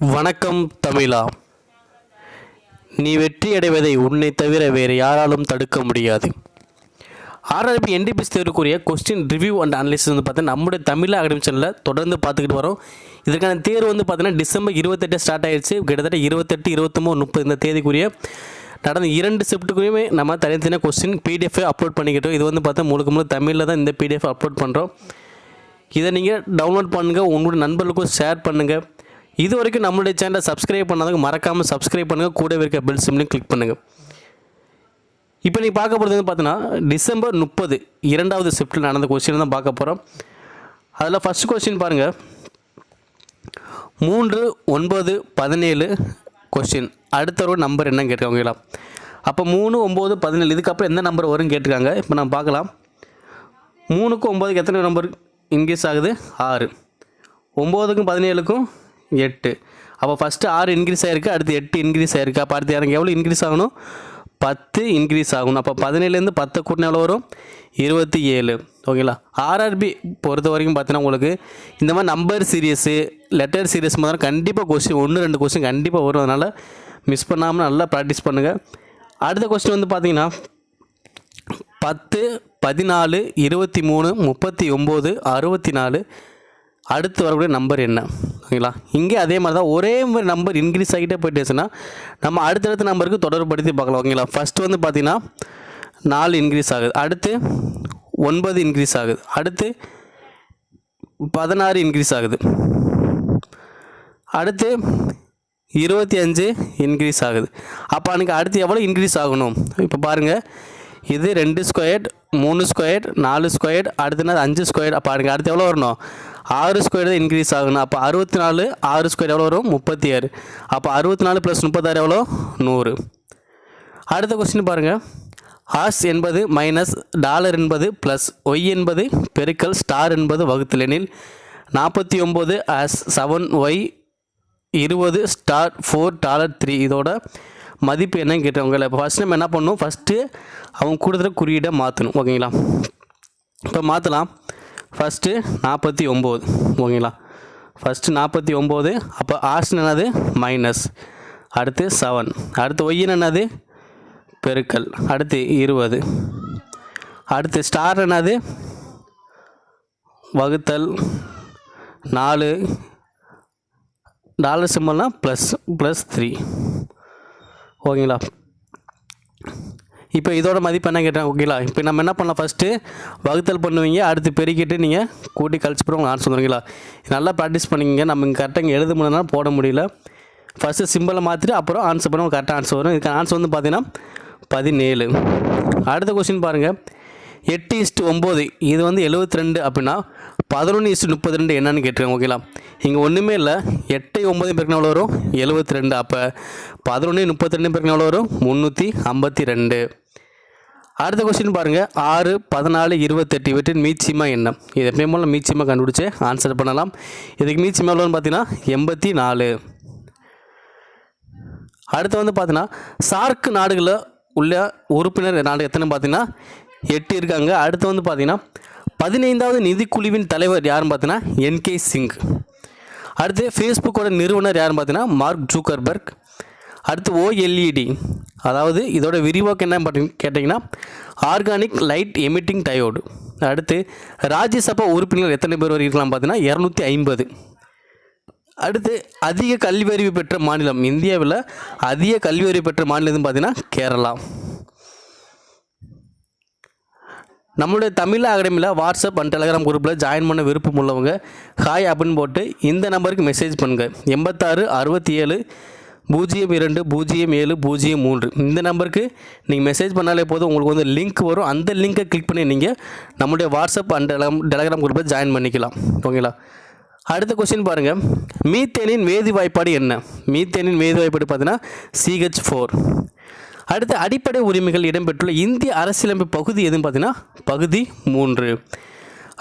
வணக்கம் தமிழா. நீ வெற்றி அடைவதை உன்னை தவிர வேறு யாராலும் தடுக்க முடியாது. ஆர்ஆர்பி என்டிபிஎஸ் தேர்வுக்குரிய கொஸ்டின் ரிவ்யூ அண்ட் அனலிசிஸ் வந்து பார்த்தீங்கன்னா நம்முடைய தமிழ் அகாடமி சேனலில் தொடர்ந்து பார்த்துக்கிட்டு வரோம். இதற்கான தேர்வு வந்து பார்த்தீங்கன்னா டிசம்பர் இருபத்தெட்டு ஸ்டார்ட் ஆயிடுச்சு கிட்டத்தட்ட இருபத்தெட்டு இருபத்தொம்போது முப்பது இந்த தேதிக்குரிய நடந்த இரண்டு ஷிஃப்ட்டுக்குரியமே நம்ம தனித்தனியாக கொஸ்டின் பிடிஎஃப் அப்லோட் பண்ணிக்கிட்டோம் இது வந்து பார்த்தா முழுக்க முழுக்க தமிழில் தான் இந்த பிடிஎஃப் அப்லோட் பண்ணுறோம் இதை நீங்கள் டவுன்லோட் பண்ணுங்கள் உங்களுடைய நண்பர்களுக்கும் ஷேர் பண்ணுங்கள் இது வரைக்கும் நம்மளுடைய சேனலை சப்ஸ்கிரைப் பண்ணாதவங்க மறக்காமல் சப்ஸ்கிரைப் பண்ணுங்கள் கூடவே இருக்க பெல் சிம்லையும் கிளிக் பண்ணுங்கள் இப்போ நீங்கள் பார்க்க போகிறது வந்து பார்த்தீங்கன்னா டிசம்பர் முப்பது இரண்டாவது ஷிஃப்ட்டில் நடந்த கொஸ்டின் தான் பார்க்க போகிறோம் அதில் ஃபஸ்ட் கொஸ்டின் பாருங்கள் மூன்று ஒன்பது பதினேழு கொஸ்டின் அடுத்த ஒரு நம்பர் என்னன்னு கேட்டிருக்காங்களா அப்போ மூணு ஒம்பது பதினேழு இதுக்கப்புறம் எந்த நம்பர் வரும்னு கேட்டிருக்காங்க இப்போ நம்ம பார்க்கலாம். மூணுக்கும் ஒம்போதுக்கு எத்தனை நம்பர் இன்க்ரீஸ் ஆகுது? ஆறு. ஒம்போதுக்கும் பதினேழுக்கும் எட்டு. அப்போ ஃபஸ்ட்டு ஆறு இன்க்ரீஸ் ஆகிருக்கு அடுத்து எட்டு இன்க்ரீஸ் ஆகிருக்கு அப்போ அடுத்து எனக்கு எவ்வளோ இன்க்ரீஸ் ஆகணும்? பத்து இன்க்ரீஸ் ஆகணும். அப்போ பதினேழுலேருந்து பத்து கூட்டின எவ்வளோ வரும்? இருபத்தி ஏழு ஓகேங்களா? ஆர்ஆர்பி பொறுத்த வரைக்கும் பார்த்தீங்கன்னா உங்களுக்கு இந்த மாதிரி நம்பர் சீரியஸு லெட்டர் சீரியஸ் மாதிரி கண்டிப்பாக கொஸ்டின் ஒன்று ரெண்டு கொஸ்டின் கண்டிப்பாக வரும். அதனால் மிஸ் பண்ணாமல் நல்லா ப்ராக்டிஸ் பண்ணுங்கள் அடுத்த கொஸ்டின் வந்து பார்த்தீங்கன்னா பத்து பதினாலு இருபத்தி மூணு முப்பத்தி ஒம்பது அறுபத்தி நாலு அடுத்து வரக்கூடிய நம்பர் என்ன? ஓகேங்களா? இங்கே அதே மாதிரி தான் ஒரே மாதிரி நம்பர் இன்க்ரீஸ் ஆகிட்டே போயிட்டேச்சுன்னா நம்ம அடுத்தடுத்த நம்பருக்கு தொடர்படுத்தி பார்க்கலாம். ஓகேங்களா? ஃபஸ்ட்டு வந்து பார்த்திங்கன்னா நாலு இன்க்ரீஸ் ஆகுது. அடுத்து ஒன்பது இன்க்ரீஸ் ஆகுது. அடுத்து பதினாறு இன்க்ரீஸ் ஆகுது. அடுத்து இருபத்தி அஞ்சு இன்க்ரீஸ் ஆகுது. அப்போ அன்றைக்கி அடுத்து எவ்வளோ இன்க்ரீஸ் ஆகணும்? இப்போ பாருங்கள் இது ரெண்டு ஸ்கொயர் மூணு ஸ்கொயர் நாலு ஸ்கொயர் அடுத்து அஞ்சு ஸ்கொயர் அப்போ எனக்கு அடுத்து எவ்வளோ வரணும்? ஆறு ஸ்கொயர் தான் இன்க்ரீஸ் ஆகணும் அப்போ அறுபத்தி நாலு ஆறு ஸ்கொயர் எவ்வளோ வரும்? முப்பத்தி ஆறு. அப்போ அறுபத்தி நாலு ப்ளஸ் முப்பத்தாறு எவ்வளோ நூறு. அடுத்த கொஸ்டின் பாருங்கள் ஆஸ் என்பது மைனஸ் டாலர் என்பது ப்ளஸ் ஒய் என்பது பெருக்கல் ஸ்டார் என்பது வகுத்தலெனில் நாற்பத்தி ஒம்பது ஆஸ் செவன் ஒய் இருபது ஸ்டார் ஃபோர் டாலர் த்ரீ இதோட மதிப்பு என்னன்னு கேட்டவங்கள இப்போ ஃபஸ்ட் நம்ம என்ன பண்ணணும்? ஃபஸ்ட்டு அவங்க கொடுத்துற குறியீடை மாற்றணும் ஓகேங்களா? இப்போ மாற்றலாம் ஃபஸ்ட்டு நாற்பத்தி ஒம்பது ஓகேங்களா? ஃபஸ்ட்டு நாற்பத்தி ஒம்பது அப்போ ஆஸ்ன் என்னது? மைனஸ் அடுத்து செவன் அடுத்து ஒய்யின் என்னது? பெருக்கல். அடுத்து இருபது. அடுத்து ஸ்டார் என்னது? வகுத்தல். நாலு. டாலர் சிம்பிள்னால் ப்ளஸ் ப்ளஸ் த்ரீ ஓகேங்களா? இப்போ இதோட மதிப்பு என்ன கேட்டேன் ஓகேங்களா? இப்போ நம்ம என்ன பண்ணலாம் ஃபஸ்ட்டு வகுத்தல் பண்ணுவீங்க அடுத்து பெருக்கிட்டு நீங்கள் கூட்டி கழிச்சு போகிற உங்களுக்கு ஆன்சர் வந்துருங்களா நல்லா ப்ராக்டிஸ் பண்ணிக்கங்க. நம்ம இங்கே கரெக்டாக இங்கே எழுத முடியலனா போட முடியல. ஃபஸ்ட்டு சிம்பிளை மாற்றிட்டு அப்புறம் ஆன்சர் பண்ண கரெக்டாக ஆன்சர் வரும். இதுக்கு ஆன்சர் வந்து பார்த்தீங்கன்னா பதினேழு. அடுத்த கொஸ்டின் பாருங்கள் எட்டு இஸ்ட்டு ஒம்பது இது வந்து எழுபத்தி ரெண்டு அப்படின்னா பதினொன்று இஸ்டு முப்பத்தி ரெண்டு என்னன்னு கேட்டிருக்கேன் ஓகேங்களா இங்கே ஒன்றுமே இல்லை. எட்டை ஒம்பது பேருக்கு எவ்வளோ வரும்? எழுபத்தி ரெண்டு. அப்போ பதினொன்று முப்பத்தி ரெண்டு பேருக்கு எவ்வளோ வரும்? முந்நூற்றி ஐம்பத்தி ரெண்டு. அடுத்த கொஸ்டின் பாருங்கள் ஆறு பதினாலு இருபத்தெட்டு இவற்றின் மீச்சிமா என்ன இது எப்பயும் போல் மீச்சிமா கண்டுபிடிச்சி ஆன்சர் பண்ணலாம். இதுக்கு மீச்சிமா எவ்வளோன்னு பார்த்தீங்கன்னா எண்பத்தி நாலு. அடுத்து வந்து பார்த்தீங்கன்னா சார்க் நாடுகளில் உள்ள உறுப்பினர் நாடு எத்தனை பார்த்தீங்கன்னா எட்டு இருக்காங்க. அடுத்து வந்து பார்த்தீங்கன்னா பதினைந்தாவது நிதிக்குழுவின் தலைவர் யாருன்னு பார்த்தீங்கன்னா என்கே சிங். அடுத்து ஃபேஸ்புக்கோட நிறுவனர் யாருன்னு பார்த்தீங்கன்னா மார்க் ஜூக்கர்பர்க். அடுத்து ஓஎல்இடி அதாவது இதோட விரிவாக்கம் என்ன கேட்டிங்கன்னா ஆர்கானிக் லைட் எமிட்டிங் டயோடு. அடுத்து ராஜ்யசபா உறுப்பினர் எத்தனை பேர் வரை பார்த்தீங்கன்னா இரநூத்தி ஐம்பது. அடுத்து அதிக கல்வி அறிவு பெற்ற மாநிலம் இந்தியாவில் அதிக கல்வி அறிவு பெற்ற மாநிலம் பார்த்தீங்கன்னா கேரளா. நம்மளுடைய தமிழ் அகாடமியில் வாட்ஸ்அப் அண்ட் டெலகிராம் குரூப்பில் ஜாயின் பண்ண விருப்பம் உள்ளவங்க ஹாய் அப்படின்னு போட்டு இந்த நம்பருக்கு மெசேஜ் பண்ணுங்கள் எண்பத்தாறு அறுபத்தி ஏழு பூஜ்ஜியம் இரண்டு பூஜ்ஜியம் ஏழு பூஜ்ஜியம் மூன்று. இந்த நம்பருக்கு நீங்கள் மெசேஜ் பண்ணாலே போதும். உங்களுக்கு வந்து லிங்க் வரும். அந்த லிங்க்கை கிளிக் பண்ணி நீங்கள் நம்மளுடைய வாட்ஸ்அப் அண்ட் டெலகிராம் டெலகிராம் குரூப்பை ஜாயின் பண்ணிக்கலாம். ஓகேங்களா? அடுத்த கொஸ்டின் பாருங்கள் மீத்தேனின் வேதி வாய்ப்பாடு என்ன? மீத்தேனின் வேதி வாய்ப்பாடு பார்த்தீங்கன்னா சிஹெச் ஃபோர் அடுத்து அடிப்படை உரிமைகள் இடம்பெற்றுள்ள இந்திய அரசியலமைப்பு பகுதி எதுன்னு பார்த்தீங்கன்னா பகுதி மூன்று.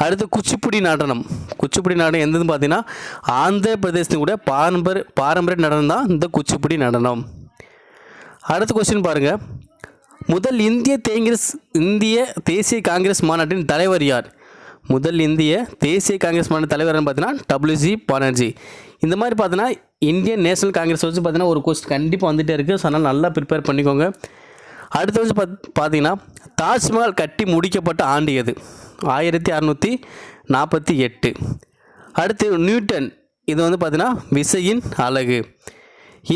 அடுத்து குச்சிப்புடி நடனம். குச்சிப்புடி நடனம் எந்ததுன்னு பார்த்தீங்கன்னா ஆந்திர பிரதேசத்தின் கூட பாரம்பரிய பாரம்பரிய நடனம் தான் இந்த குச்சிப்புடி நடனம். அடுத்த கொஸ்டின் பாருங்கள் முதல் இந்திய தேங்கிரஸ் இந்திய தேசிய காங்கிரஸ் மாநாட்டின் தலைவர் யார்? முதல் இந்திய தேசிய காங்கிரஸ் மாநில தலைவர்னு பார்த்தீங்கன்னா டபிள்யூசி பானர்ஜி இந்த மாதிரி பார்த்தீங்கன்னா இந்தியன் நேஷனல் காங்கிரஸ் வச்சு பார்த்தீங்கன்னா ஒரு கொஸ்டின் கண்டிப்பாக வந்துகிட்டே இருக்குது ஸோ அதனால் நல்லா ப்ரிப்பேர் பண்ணிக்கோங்க. அடுத்து வந்து பாத் பார்த்தீங்கன்னா தாஜ்மஹால் கட்டி முடிக்கப்பட்ட ஆண்டு எது? ஆயிரத்தி அறநூற்றி நாற்பத்தி எட்டு. அடுத்து நியூட்டன். இது வந்து பார்த்தீங்கன்னா விசையின் அழகு.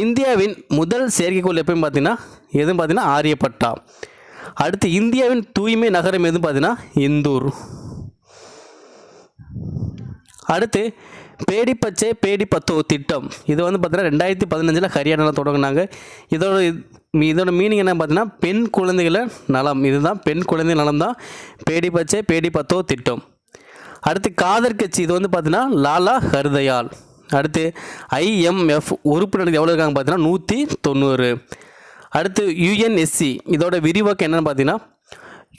இந்தியாவின் முதல் செயற்கைக்கோள் எப்பயும் பார்த்தீங்கன்னா எதுவும் பார்த்தீங்கன்னா ஆரியப்பட்டா. அடுத்து இந்தியாவின் தூய்மை நகரம் எதுவும் பார்த்தீங்கன்னா இந்தூர். அடுத்து பேடி பச்சே பேடி பத்து திட்டம். இது வந்து பார்த்தீங்கன்னா ரெண்டாயிரத்தி பதினஞ்சில் ஹரியானாவில் தொடங்கினாங்க. இதோட இதோட மீனிங் என்ன பார்த்தீங்கன்னா பெண் குழந்தைகளை நலம். இதுதான் பெண் குழந்தை நலம் தான் பேடி பச்சே பேடி பத்தோ திட்டம். அடுத்து காதர் கட்சி. இது வந்து பார்த்தீங்கன்னா லாலா ஹர்தயால் அடுத்து ஐஎம்எஃப் உறுப்பினர்கள் எவ்வளோ இருக்காங்க பார்த்தீங்கன்னா நூற்றி தொண்ணூறு. அடுத்து யுஎன்எஸ்சி. இதோட விரிவாக்கம் என்னென்னு பார்த்தீங்கன்னா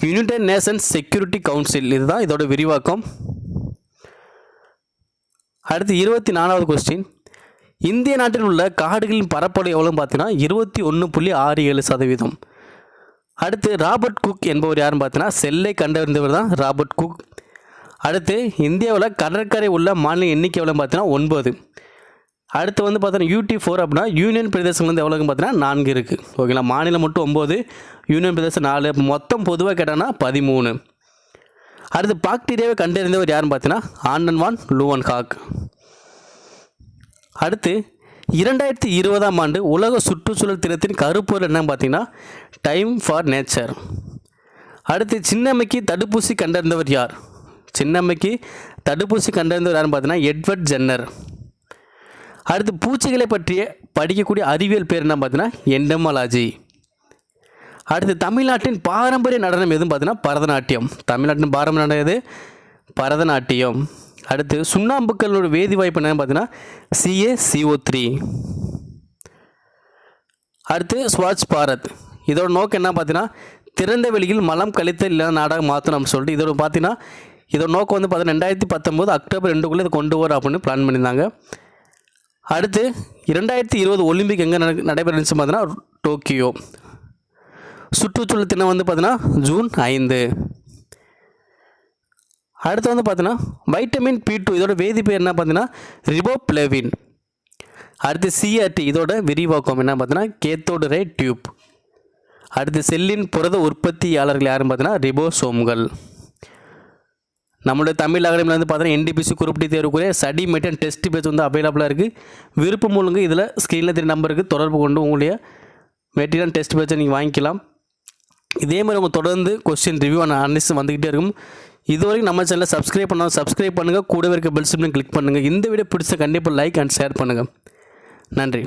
யுனைடெட் நேஷன்ஸ் செக்யூரிட்டி கவுன்சில் இதுதான் இதோட விரிவாக்கம். அடுத்து இருபத்தி நாலாவது கொஸ்டின் இந்திய நாட்டில் உள்ள காடுகளின் பரப்பளவு எவ்வளோன்னு பார்த்தீங்கன்னா இருபத்தி ஒன்று புள்ளி ஆறு ஏழு சதவீதம். அடுத்து ராபர்ட் குக் என்பவர் யாருன்னு பார்த்தீங்கன்னா செல்லை கண்டறிந்தவர் தான் ராபர்ட் குக். அடுத்து இந்தியாவில் கடற்கரை உள்ள மாநில எண்ணிக்கை எவ்வளோ பார்த்தீங்கன்னா ஒன்பது. அடுத்து வந்து பார்த்தீங்கன்னா யூடி ஃபோர் அப்படின்னா யூனியன் பிரதேசங்கள் வந்து எவ்வளோன்னு பார்த்தீங்கன்னா நான்கு இருக்குது ஓகேங்களா? மாநிலம் மட்டும் ஒம்பது யூனியன் பிரதேசம் நாலு. மொத்தம் பொதுவாக கேட்டோன்னா பதிமூணு. அடுத்து பாக்டீரியாவை கண்டறிந்தவர் யாருன்னு பார்த்தீங்கன்னா ஆண்டன் வான் லூவன் ஹாக். அடுத்து இரண்டாயிரத்தி இருபதாம் ஆண்டு உலக சுற்றுச்சூழல் தினத்தின் கருப்பொருள் என்னன்னு பார்த்தீங்கன்னா டைம் ஃபார் நேச்சர். அடுத்து சின்னம்மைக்கு தடுப்பூசி கண்டறிந்தவர் யார்? சின்னம்மைக்கு தடுப்பூசி கண்டறிந்தவர் யாருன்னு பார்த்தீங்கன்னா எட்வர்ட் ஜென்னர். அடுத்து பூச்சிகளை பற்றிய படிக்கக்கூடிய அறிவியல் பேர் என்ன பார்த்தீங்கன்னா எண்டமாலஜி. அடுத்து தமிழ்நாட்டின் பாரம்பரிய நடனம் எதுவும் பார்த்தீங்கன்னா பரதநாட்டியம். தமிழ்நாட்டின் பாரம்பரிய நடனம் எது? பரதநாட்டியம். அடுத்து சுண்ணாம்புக்களோட வேதி வாய்ப்பு என்னன்னு பார்த்தீங்கன்னா சிஏ சிஓ த்ரீ அடுத்து ஸ்வச் பாரத். இதோட நோக்கம் என்ன பார்த்தீங்கன்னா திறந்த வெளியில் மலம் கழித்த இல்லை நாடாக மாற்றணும் சொல்லிட்டு இதோட பார்த்தீங்கன்னா இதோட நோக்கம் வந்து பார்த்தீங்கன்னா ரெண்டாயிரத்தி பத்தொம்போது அக்டோபர் ரெண்டுக்குள்ளே இதை கொண்டு வர அப்படின்னு பிளான் பண்ணியிருந்தாங்க. அடுத்து இரண்டாயிரத்தி இருபது ஒலிம்பிக் எங்கே நட நடைபெறுச்சு பார்த்தீங்கன்னா டோக்கியோ. சுற்றுச்சூழல் தினம் வந்து பார்த்தீங்கன்னா ஜூன் ஐந்து. அடுத்து வந்து பார்த்தீங்கன்னா வைட்டமின் பி டூ இதோட வேதிப்பெயர் என்ன பார்த்தீங்கன்னா? ரிபோப்ளேவின். அடுத்து சிஆர்டி இதோட விரிவாக்கம் என்ன பார்த்தீங்கன்னா? Cathode ray tube. அடுத்து செல்லின் புரத உற்பத்தியாளர்கள் யாருன்னு பார்த்தீங்கன்னா? ரிபோசோம்கள். நம்மளுடைய தமிழ் அகாடமியில் வந்து பார்த்தீங்கன்னா என்டிபிசி குறிப்பிட்ட தேர்வுக்குரிய ஸ்டடி மெட்டன் டெஸ்ட் பேஜ் வந்து அவைலபிளாக இருக்குது விருப்பம் மூலங்க இதில் ஸ்க்ரீனில் தெரிய நம்பருக்கு தொடர்பு கொண்டு உங்களுடைய மெட்டீரியல் டெஸ்ட் பேஜை நீங்கள் வாங்கிக்கலாம். இதே மாதிரி உங்கள் தொடர்ந்து கொஸ்டின் ரிவ்யூ அனலிஸ் வந்துக்கிட்டே இருக்கும். இதுவரைக்கும் நம்ம சேனலை சப்ஸ்கிரைப் பண்ணால் சப்ஸ்கிரைப் பண்ணுங்கள் கூடவே இருக்க பெல் சிம்லையும் கிளிக் பண்ணுங்கள் இந்த வீடியோ பிடிச்ச கண்டிப்பாக லைக் அண்ட் ஷேர் பண்ணுங்கள் நன்றி.